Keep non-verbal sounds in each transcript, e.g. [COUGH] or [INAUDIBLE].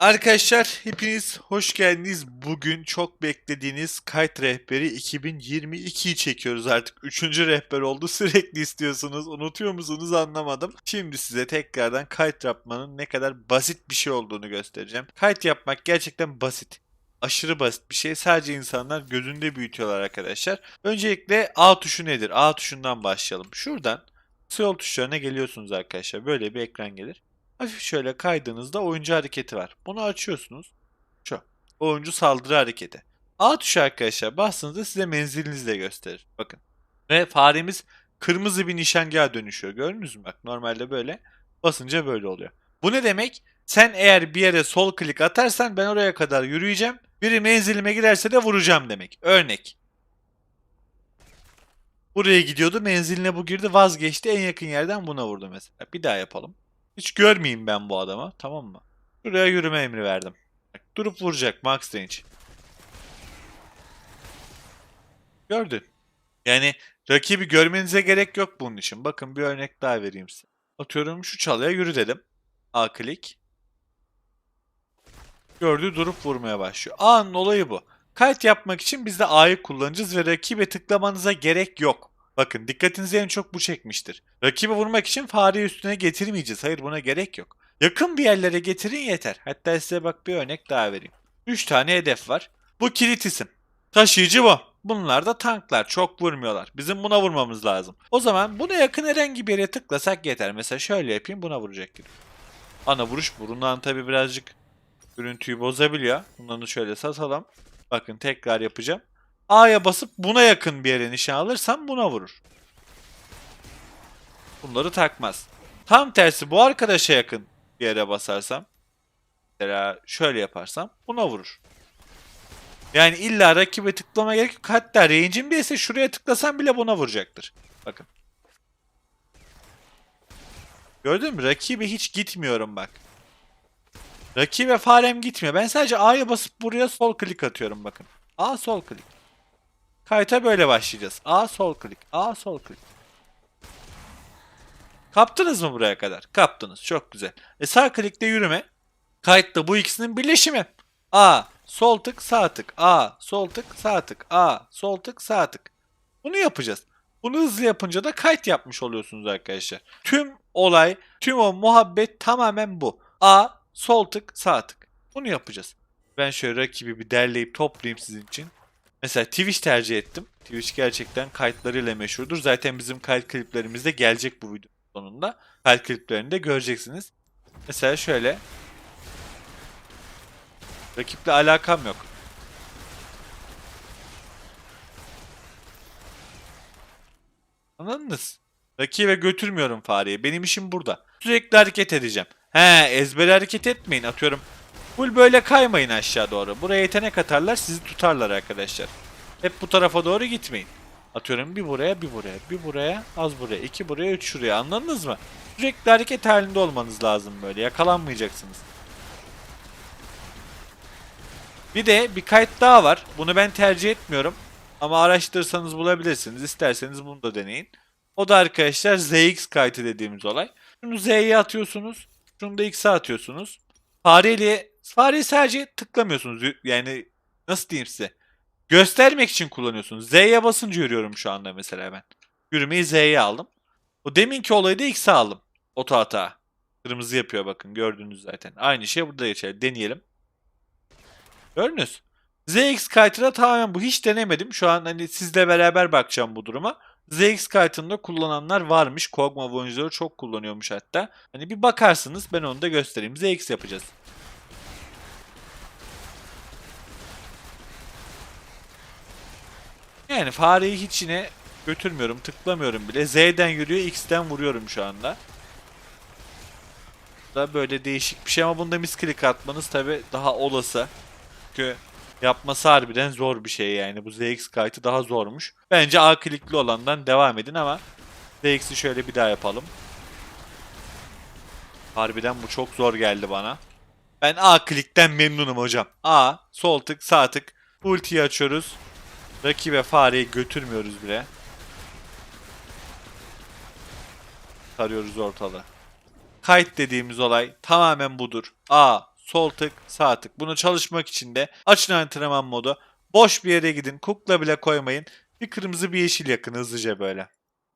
Arkadaşlar hepiniz hoş geldiniz. Bugün çok beklediğiniz Kite Rehberi 2022'yi çekiyoruz artık. Üçüncü rehber oldu. [LAUGHS] Sürekli istiyorsunuz. Unutuyor musunuz anlamadım. Şimdi size tekrardan kite yapmanın ne kadar basit bir şey olduğunu göstereceğim. Kite yapmak gerçekten basit. Aşırı basit bir şey. Sadece insanlar gözünde büyütüyorlar arkadaşlar. Öncelikle A tuşu nedir? A tuşundan başlayalım. Şuradan yol tuşlarına geliyorsunuz arkadaşlar. Böyle bir ekran gelir. Hafif şöyle kaydığınızda oyuncu hareketi var. Bunu açıyorsunuz. Şu. Oyuncu saldırı hareketi. A tuşu arkadaşlar bastığınızda size menzilinizi de gösterir. Bakın. Ve faremiz kırmızı bir nişangaha dönüşüyor. Gördünüz mü? Bak normalde böyle. Basınca böyle oluyor. Bu ne demek? Sen eğer bir yere sol klik atarsan ben oraya kadar yürüyeceğim. Biri menzilime girerse de vuracağım demek. Örnek. Buraya gidiyordu menziline bu girdi vazgeçti en yakın yerden buna vurdu mesela. Bir daha yapalım. Hiç görmeyeyim ben bu adamı. Tamam mı? Şuraya yürüme emri verdim. Bak, durup vuracak max range. Gördün. Yani rakibi görmenize gerek yok bunun için. Bakın bir örnek daha vereyim size. Atıyorum şu çalıya yürü dedim. A klik. Gördü durup vurmaya başlıyor. A'nın olayı bu. Kite yapmak için biz de A'yı kullanacağız ve rakibe tıklamanıza gerek yok. Bakın dikkatinizi en çok bu çekmiştir. Rakibi vurmak için fareyi üstüne getirmeyeceğiz. Hayır buna gerek yok. Yakın bir yerlere getirin yeter. Hatta size bak bir örnek daha vereyim. 3 tane hedef var. Bu kilit isim. Taşıyıcı bu. Bunlar da tanklar. Çok vurmuyorlar. Bizim buna vurmamız lazım. O zaman buna yakın herhangi bir yere tıklasak yeter. Mesela şöyle yapayım buna vuracak gibi. Ana vuruş burundan tabi birazcık görüntüyü bozabiliyor. Bunları şöyle satalım. Bakın tekrar yapacağım. A'ya basıp buna yakın bir yere nişan alırsam buna vurur. Bunları takmaz. Tam tersi bu arkadaşa yakın bir yere basarsam mesela şöyle yaparsam buna vurur. Yani illa rakibe tıklama gerek yok. Hatta range'im değilse şuraya tıklasam bile buna vuracaktır. Bakın. Gördün mü? Rakibe hiç gitmiyorum bak. Rakibe farem gitmiyor. Ben sadece A'ya basıp buraya sol klik atıyorum bakın. A sol klik. Kayta böyle başlayacağız. A sol klik. A sol klik. Kaptınız mı buraya kadar? Kaptınız. Çok güzel. E sağ klikte yürüme. Kayıtta bu ikisinin birleşimi. A sol tık sağ tık. A sol tık sağ tık. A sol tık sağ tık. Bunu yapacağız. Bunu hızlı yapınca da kayıt yapmış oluyorsunuz arkadaşlar. Tüm olay, tüm o muhabbet tamamen bu. A sol tık sağ tık. Bunu yapacağız. Ben şöyle rakibi bir derleyip toplayayım sizin için. Mesela Twitch tercih ettim. Twitch gerçekten kayıtlarıyla meşhurdur. Zaten bizim kayıt kliplerimiz de gelecek bu video sonunda. Kayıt kliplerini de göreceksiniz. Mesela şöyle. Rakiple alakam yok. Anladınız? Rakibe götürmüyorum fareyi. Benim işim burada. Sürekli hareket edeceğim. He ezber hareket etmeyin. Atıyorum Full böyle kaymayın aşağı doğru. Buraya yetenek atarlar sizi tutarlar arkadaşlar. Hep bu tarafa doğru gitmeyin. Atıyorum bir buraya bir buraya bir buraya az buraya iki buraya üç şuraya anladınız mı? Sürekli hareket halinde olmanız lazım böyle yakalanmayacaksınız. Bir de bir kayıt daha var. Bunu ben tercih etmiyorum. Ama araştırırsanız bulabilirsiniz. İsterseniz bunu da deneyin. O da arkadaşlar ZX kayıtı dediğimiz olay. Şunu Z'ye atıyorsunuz. Şunu da X'e atıyorsunuz. Fareyle fareyi sadece tıklamıyorsunuz. Yani nasıl diyeyim size? Göstermek için kullanıyorsunuz. Z'ye basınca yürüyorum şu anda mesela ben. Yürümeyi Z'ye aldım. O deminki olayı da X'e aldım. Oto hata. Kırmızı yapıyor bakın gördünüz zaten. Aynı şey burada geçer. Deneyelim. Gördünüz. ZX Kite'da tamamen bu. Hiç denemedim. Şu an hani sizle beraber bakacağım bu duruma. ZX Kite'ında kullananlar varmış. Kog'Maw oyuncuları çok kullanıyormuş hatta. Hani bir bakarsınız ben onu da göstereyim. ZX yapacağız. Yani fareyi hiç yine götürmüyorum, tıklamıyorum bile. Z'den yürüyor, X'ten vuruyorum şu anda. Da böyle değişik bir şey ama bunda misklik atmanız tabi daha olası. Çünkü yapması harbiden zor bir şey yani. Bu ZX kayıtı daha zormuş. Bence A klikli olandan devam edin ama ZX'i şöyle bir daha yapalım. Harbiden bu çok zor geldi bana. Ben A klikten memnunum hocam. A, sol tık, sağ tık. Ultiyi açıyoruz. Rakibe fareyi götürmüyoruz bile. Tarıyoruz ortalığı. Kayıt dediğimiz olay tamamen budur. A, sol tık, sağ tık. Bunu çalışmak için de açın antrenman modu. Boş bir yere gidin. Kukla bile koymayın. Bir kırmızı bir yeşil yakın hızlıca böyle.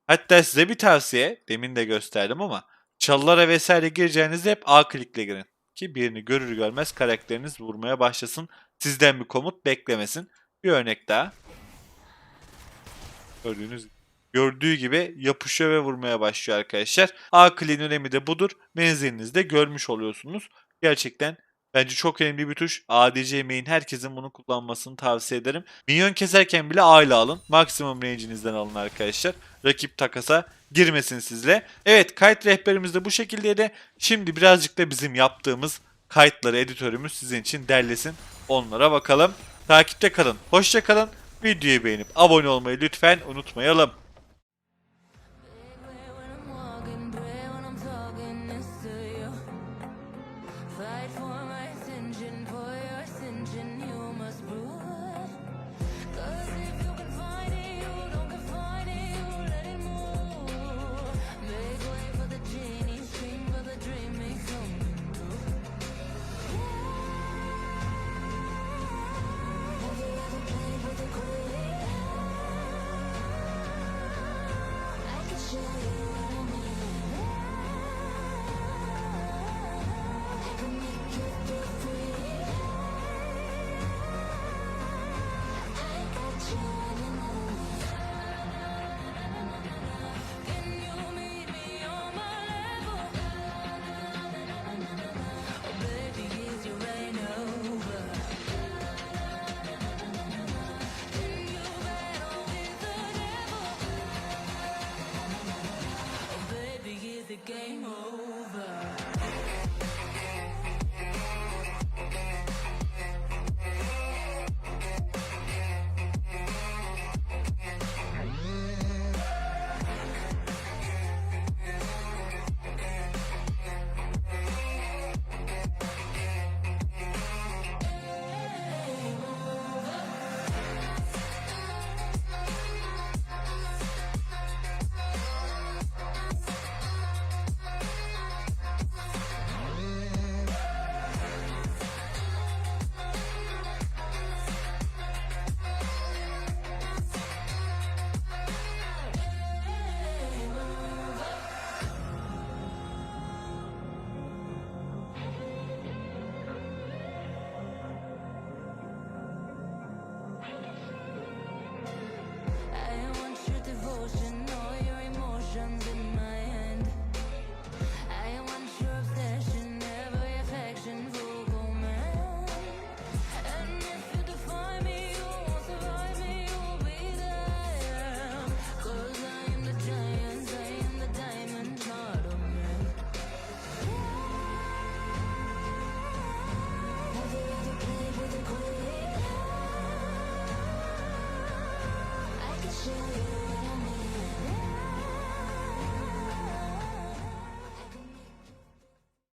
Hatta size bir tavsiye. Demin de gösterdim ama. Çalılara vesaire gireceğinizde hep A klikle girin. Ki birini görür görmez karakteriniz vurmaya başlasın. Sizden bir komut beklemesin. Bir örnek daha. Gördüğünüz gördüğü gibi yapışıyor ve vurmaya başlıyor arkadaşlar. A clean önemi de budur. Menzilinizde görmüş oluyorsunuz. Gerçekten bence çok önemli bir tuş. ADC main herkesin bunu kullanmasını tavsiye ederim. Minyon keserken bile A ile alın. Maksimum range'inizden alın arkadaşlar. Rakip takasa girmesin sizle. Evet kayıt rehberimiz de bu şekildeydi. Şimdi birazcık da bizim yaptığımız kayıtları editörümüz sizin için derlesin. Onlara bakalım. Takipte kalın. Hoşça kalın. Videoyu beğenip abone olmayı lütfen unutmayalım.